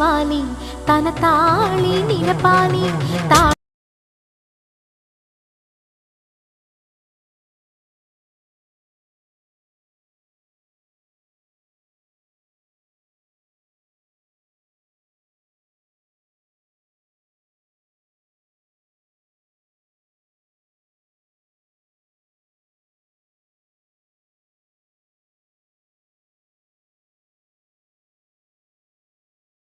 நினைவானி தன தாளி நினைப்பானி தா